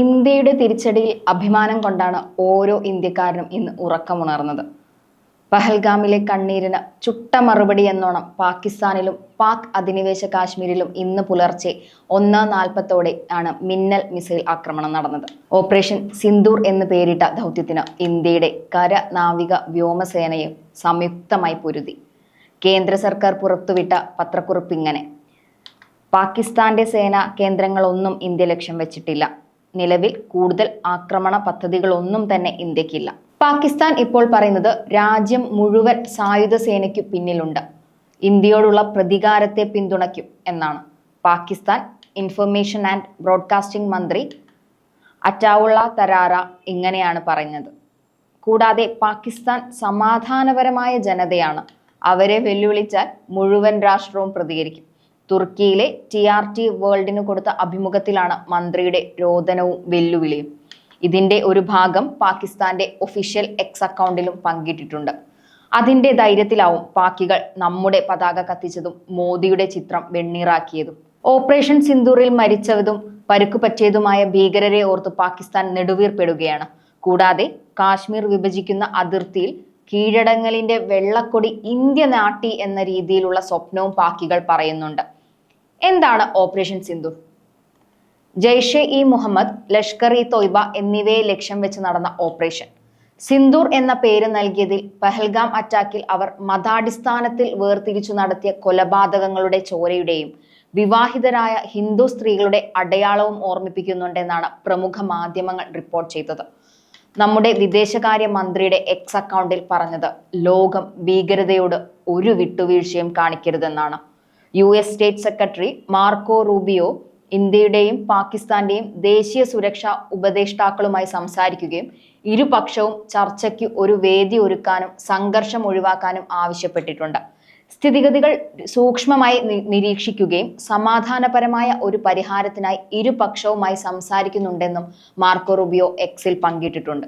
ഇന്ത്യയുടെ തിരിച്ചടിയിൽ അഭിമാനം കൊണ്ടാണ് ഓരോ ഇന്ത്യക്കാരനും ഇന്ന് ഉറക്കമുണർന്നത്. പഹൽഗാമിലെ കണ്ണീരിന് ചുട്ട മറുപടി എന്നോണം പാകിസ്ഥാനിലും പാക് അധിനിവേശ കാശ്മീരിലും ഇന്ന് പുലർച്ചെ ഒന്ന് നാൽപ്പത്തോടെ ആണ് മിന്നൽ മിസൈൽ ആക്രമണം നടന്നത്. ഓപ്പറേഷൻ സിന്ദൂർ എന്ന് പേരിട്ട ദൗത്യത്തിന് ഇന്ത്യയുടെ കര നാവിക വ്യോമസേനയും സംയുക്തമായി പൊരുതി. കേന്ദ്ര സർക്കാർ പുറത്തുവിട്ട പത്രക്കുറിപ്പ് ഇങ്ങനെ. പാകിസ്ഥാന്റെ സേനാ കേന്ദ്രങ്ങളൊന്നും ഇന്ത്യ ലക്ഷ്യം വെച്ചിട്ടില്ല. നിലവിൽ കൂടുതൽ ആക്രമണ പദ്ധതികളൊന്നും തന്നെ ഇന്ത്യക്കില്ല. പാകിസ്ഥാൻ ഇപ്പോൾ പറയുന്നത് രാജ്യം മുഴുവൻ സായുധ സേനയ്ക്ക് പിന്നിലുണ്ട്. ഇന്ത്യയോടുള്ള പ്രതികാരത്തെ പിന്തുണയ്ക്കും എന്നാണ്. പാകിസ്ഥാൻ ഇൻഫർമേഷൻ ആൻഡ് ബ്രോഡ്കാസ്റ്റിംഗ് മന്ത്രി അറ്റാവുള്ള തരാറ ഇങ്ങനെയാണ് പറഞ്ഞത് കൂടാതെ പാകിസ്ഥാൻ സമാധാനപരമായ ജനതയാണ്. അവരെ വെല്ലുവിളിച്ചാൽ മുഴുവൻ രാഷ്ട്രവും പ്രതികരിക്കും. തുർക്കിയിലെ ടി ആർ ടി വേൾഡിന് കൊടുത്ത അഭിമുഖത്തിലാണ് മന്ത്രിയുടെ രോദനവും വെല്ലുവിളിയും. ഇതിന്റെ ഒരു ഭാഗം പാകിസ്ഥാന്റെ ഒഫീഷ്യൽ എക്സ് അക്കൗണ്ടിലും പങ്കിട്ടിട്ടുണ്ട്. അതിന്റെ ധൈര്യത്തിലാവും പാക്കികൾ നമ്മുടെ പതാക കത്തിച്ചതും മോദിയുടെ ചിത്രം വെണ്ണീറാക്കിയതും. ഓപ്പറേഷൻ സിന്ദൂറിൽ മരിച്ചതും പരുക്കു പറ്റിയതുമായ ഭീകരരെ ഓർത്ത് പാകിസ്ഥാൻ നെടുവീർപ്പെടുകയാണ്. കൂടാതെ കാശ്മീർ വിഭജിക്കുന്ന അതിർത്തിയിൽ കീഴടങ്ങലിന്റെ വെള്ളക്കൊടി ഇന്ത്യ നാട്ടി എന്ന രീതിയിലുള്ള സ്വപ്നവും പാക്കികൾ പറയുന്നുണ്ട്. എന്താണ് ഓപ്പറേഷൻ സിന്ധു? ജയ്ഷെ ഇ മുഹമ്മദ് ലഷ്കർ ഇ തൊയ്ബ എന്നിവയെ ലക്ഷ്യം വെച്ച് നടന്ന ഓപ്പറേഷൻ. സിന്ദൂർ എന്ന പേര് നൽകിയതിൽ പഹൽഗാം അറ്റാക്കിൽ അവർ മതാടിസ്ഥാനത്തിൽ വേർതിരിച്ചു നടത്തിയ കൊലപാതകങ്ങളുടെ ചോരയുടെയും വിവാഹിതരായ ഹിന്ദു സ്ത്രീകളുടെ അടയാളവും ഓർമ്മിപ്പിക്കുന്നുണ്ടെന്നാണ് പ്രമുഖ മാധ്യമങ്ങൾ റിപ്പോർട്ട് ചെയ്തത്. നമ്മുടെ വിദേശകാര്യ മന്ത്രിയുടെ എക്സ് അക്കൗണ്ടിൽ പറഞ്ഞത് ലോകം ഭീകരതയോട് ഒരു വിട്ടുവീഴ്ചയും കാണിക്കരുതെന്നാണ്. U S state secretary Marco Rubio ഇന്ത്യയുടെയും പാകിസ്ഥാന്റെയും ദേശീയ സുരക്ഷാ ഉപദേഷ്ടാക്കളുമായി സംസാരിക്കുകയും ഇരുപക്ഷവും ചർച്ചയ്ക്ക് ഒരു വേദി ഒരുക്കാനും സംഘർഷം ഒഴിവാക്കാനും ആവശ്യപ്പെട്ടിട്ടുണ്ട്. സ്ഥിതിഗതികൾ സൂക്ഷ്മമായി നിരീക്ഷിക്കുകയും സമാധാനപരമായ ഒരു പരിഹാരത്തിനായി ഇരുപക്ഷവുമായി സംസാരിക്കുന്നുണ്ടെന്നും മാർക്കോ റുബിയോ എക്സിൽ പങ്കിട്ടിട്ടുണ്ട്.